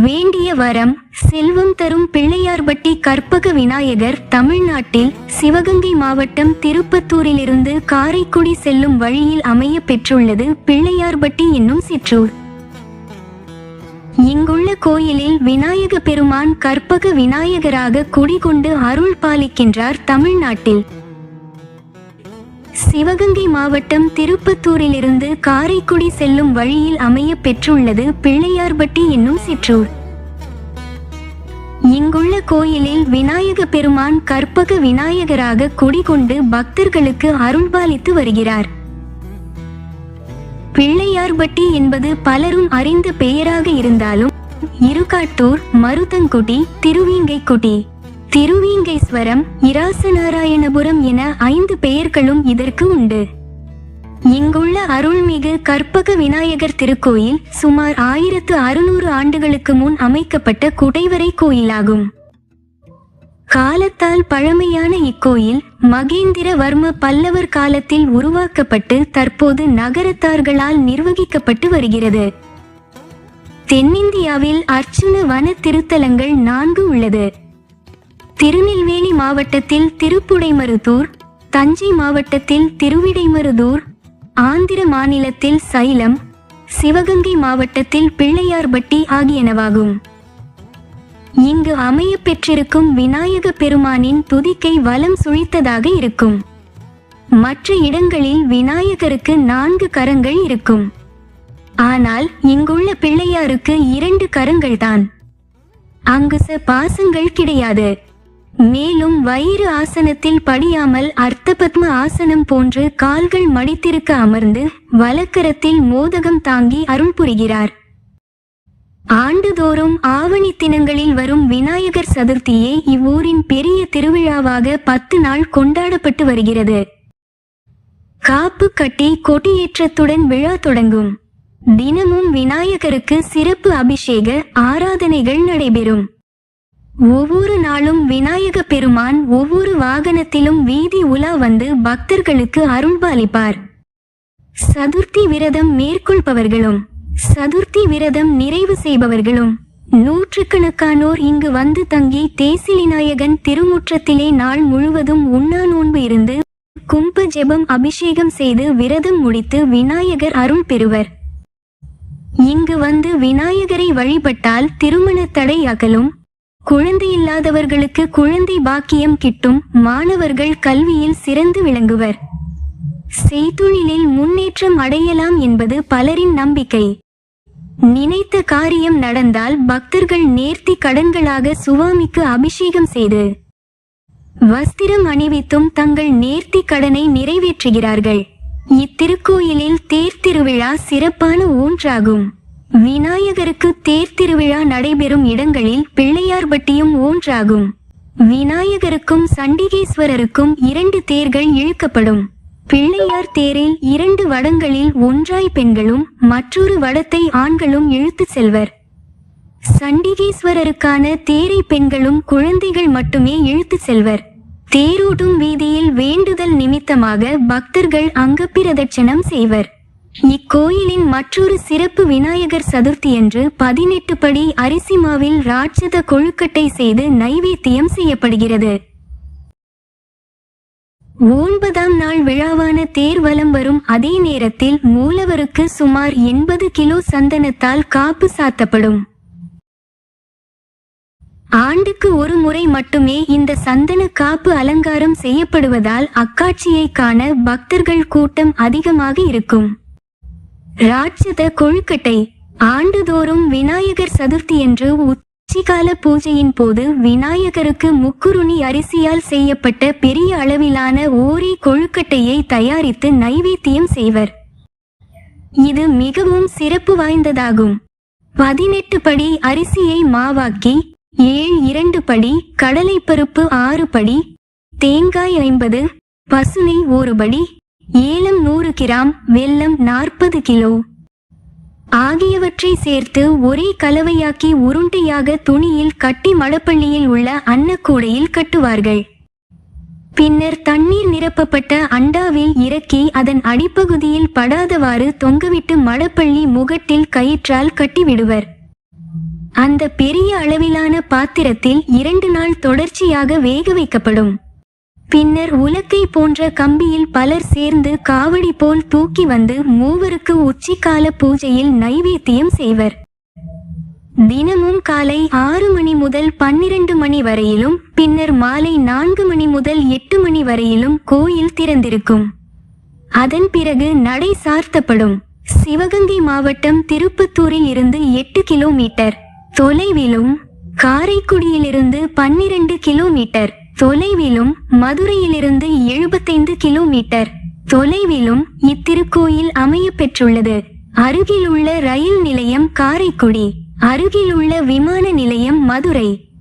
வேண்டிய வரம் செல்வம் தரும் பிள்ளையார்பட்டி கற்பக விநாயகர் தமிழ்நாட்டில் சிவகங்கை மாவட்டம் திருப்பத்தூரிலிருந்து காரைக்குடி செல்லும் வழியில் அமைய பெற்றுள்ளது பிள்ளையார்பட்டி என்னும் சிற்றூர். இங்குள்ள கோயிலில் விநாயக பெருமான் கற்பக விநாயகராக குடிகொண்டு அருள் பாலிக்கின்றார் தமிழ்நாட்டில். சிவகங்கை மாவட்டம் திருப்பத்தூரிலிருந்து காரைக்குடி செல்லும் வழியில் அமைய பெற்றுள்ளது பிள்ளையார்பட்டி என்னும் சிற்றூர். இங்குள்ள கோயிலில் விநாயக பெருமான் கற்பக விநாயகராக குடிகொண்டு பக்தர்களுக்கு அருள்பாலித்து வருகிறார். பிள்ளையார்பட்டி என்பது பலரும் அறிந்த பெயராக இருந்தாலும் இருகாட்டூர் மருதங்குடி திருவீங்கைக்குடி. திருவீங்கேஸ்வரம் இராசநாராயணபுரம் என ஐந்து பெயர்களும் இதற்கு உண்டு. இங்குள்ள அருள்மிகு கற்பக விநாயகர் திருக்கோயில் சுமார் ஆயிரத்து அறுநூறு ஆண்டுகளுக்கு முன் அமைக்கப்பட்ட குடைவரை கோயிலாகும். காலத்தால் பழமையான இக்கோயில் மகேந்திரவர்ம பல்லவர் காலத்தில் உருவாக்கப்பட்டு தற்போது நகரத்தார்களால் நிர்வகிக்கப்பட்டு வருகிறது. தென்னிந்தியாவில் அர்ச்சுன வன திருத்தலங்கள் நான்கு உள்ளது. திருநெல்வேலி மாவட்டத்தில் திருப்புடைமருதூர் தஞ்சை மாவட்டத்தில் திருவிடைமருதூர் ஆந்திர மாநிலத்தில் சைலம் சிவகங்கை மாவட்டத்தில் பிள்ளையார்பட்டி ஆகியனவாகும். இங்கு அமைய பெற்றிருக்கும் விநாயக பெருமானின் துதிக்கை வலம் சுழித்ததாக இருக்கும். மற்ற இடங்களில் விநாயகருக்கு நான்கு கரங்கள் இருக்கும். ஆனால் இங்குள்ள பிள்ளையாருக்கு இரண்டு கரங்கள்தான். அங்கு ச பாசங்கள் கிடையாது. மேலும் வயிறு ஆசனத்தில் படியாமல் அர்த்தபத்ம ஆசனம் போன்று கால்கள் மடித்திருக்க அமர்ந்து வலக்கரத்தில் மோதகம் தாங்கி அருள் புரிகிறார். ஆண்டுதோறும் ஆவணி தினங்களில் வரும் விநாயகர் சதுர்த்தியே இவ்வூரின் பெரிய திருவிழாவாக பத்து நாள் கொண்டாடப்பட்டு வருகிறது. காப்பு கட்டி கொடியேற்றத்துடன் விழா தொடங்கும். தினமும் விநாயகருக்கு சிறப்பு அபிஷேக ஆராதனைகள் நடைபெறும். ஒவ்வொரு நாளும் விநாயக பெருமான் ஒவ்வொரு வாகனத்திலும் வீதி உலா வந்து பக்தர்களுக்கு அருள்பாலிப்பார். சதுர்த்தி விரதம் மேற்கொள்பவர்களும் சதுர்த்தி விரதம் நிறைவு செய்பவர்களும் நூற்றுக்கணக்கானோர் இங்கு வந்து தங்கி தேசிலி நாயகன் திருமுற்றத்திலே நாள் முழுவதும் உண்ணா நோன்பு இருந்து கும்ப ஜெபம் அபிஷேகம் செய்து விரதம் முடித்து விநாயகர் அருள் பெறுவர். இங்கு வந்து விநாயகரை வழிபட்டால் திருமண தடை அகலும் குழந்தை இல்லாதவர்களுக்கு குழந்தை பாக்கியம் கிட்டும் மாணவர்கள் கல்வியில் சிறந்து விளங்குவர். செய்தொழிலில் முன்னேற்றம் அடையலாம் என்பது பலரின் நம்பிக்கை. நினைத்த காரியம் நடந்தால் பக்தர்கள் நேர்த்தி கடன்களாக சுவாமிக்கு அபிஷேகம் செய்து வஸ்திரம் அணிவித்தும் தங்கள் நேர்த்தி கடனை நிறைவேற்றுகிறார்கள். இத்திருக்கோயிலில் தேர்த்திருவிழா சிறப்பான ஒன்றாகும் விநாயகருக்கு தேர் திருவிழா நடைபெறும் இடங்களில் பிள்ளையார்பட்டியும் ஒன்றாகும். விநாயகருக்கும் சண்டிகேஸ்வரருக்கும் இரண்டு தேர்கள் இழுக்கப்படும். பிள்ளையார் தேரில் இரண்டு வடங்களில் ஒன்றாய் பெண்களும் மற்றொரு வடத்தை ஆண்களும் இழுத்துச் செல்வர். சண்டிகேஸ்வரருக்கான தேரை பெண்களும் குழந்தைகள் மட்டுமே இழுத்துச் செல்வர். தேரோடும் வீதியில் வேண்டுதல் நிமித்தமாக பக்தர்கள் அங்கப்பிரதட்சணம் செய்வர். இக்கோயிலின் மற்றொரு சிறப்பு விநாயகர் சதுர்த்தியன்று பதினெட்டு படி அரிசி மாவில் ராட்சத கொழுக்கட்டை செய்து நைவேத்தியம் செய்யப்படுகிறது. ஒன்பதாம் நாள் விழாவான தேர்வலம் வரும் அதே நேரத்தில் மூலவருக்கு சுமார் எண்பது கிலோ சந்தனத்தால் காப்பு சாத்தப்படும். ஆண்டுக்கு ஒரு முறை மட்டுமே இந்த சந்தன காப்பு அலங்காரம் செய்யப்படுவதால் அக்காட்சியை காண பக்தர்கள் கூட்டம் அதிகமாக இருக்கும். ராட்சத கொழுக்கட்டை ஆண்டுதோறும் விநாயகர் சதுர்த்தியன்று உச்சிகால பூஜையின் போது விநாயகருக்கு முக்குருணி அரிசியால் செய்யப்பட்ட பெரிய அளவிலான ஓரி கொழுக்கட்டையை தயாரித்து நைவேத்தியம் செய்வர். இது மிகவும் சிறப்பு வாய்ந்ததாகும். பதினெட்டு படி அரிசியை மாவாக்கி ஏழு இரண்டு படி கடலைப்பருப்பு ஆறு படி தேங்காய் ஐம்பது பசுனை ஒரு படி ஏலம் நூறு கிராம் வெல்லம் நாற்பது கிலோ. ஆகியவற்றை சேர்த்து ஒரே கலவையாக்கி உருண்டையாக துணியில் கட்டி மடப்பள்ளியில் உள்ள அன்னக்கூடையில் கட்டுவார்கள். பின்னர் தண்ணீர் நிரப்பப்பட்ட அண்டாவில் இறக்கி அதன் அடிப்பகுதியில் படாதவாறு தொங்கவிட்டு மடப்பள்ளி முகட்டில் கயிற்றால் கட்டிவிடுவர். அந்த பெரிய அளவிலான பாத்திரத்தில் இரண்டு நாள் தொடர்ச்சியாக வேக வைக்கப்படும். பின்னர் உலக்கை போன்ற கம்பியில் பலர் சேர்ந்து காவடி போல் தூக்கி வந்து மூவருக்கு உச்சிக்கால பூஜையில் நைவேத்தியம் செய்வர். தினமும் காலை ஆறு மணி முதல் பன்னிரண்டு மணி வரையிலும் பின்னர் மாலை நான்கு மணி முதல் எட்டு மணி வரையிலும் கோயில் திறந்திருக்கும். அதன் பிறகு நடை சார்த்தப்படும். சிவகங்கை மாவட்டம் திருப்பத்தூரில் இருந்து எட்டு கிலோமீட்டர் தொலைவிலும் காரைக்குடியிலிருந்து பன்னிரண்டு கிலோமீட்டர் தொலைவிலும் மதுரையிலிருந்து எழுபத்தைந்து கிலோமீட்டர். தொலைவிலும் இத்திருக்கோயில் அமைய பெற்றுள்ளது அருகிலுள்ள ரயில் நிலையம் காரைக்குடி. அருகிலுள்ள விமான நிலையம் மதுரை.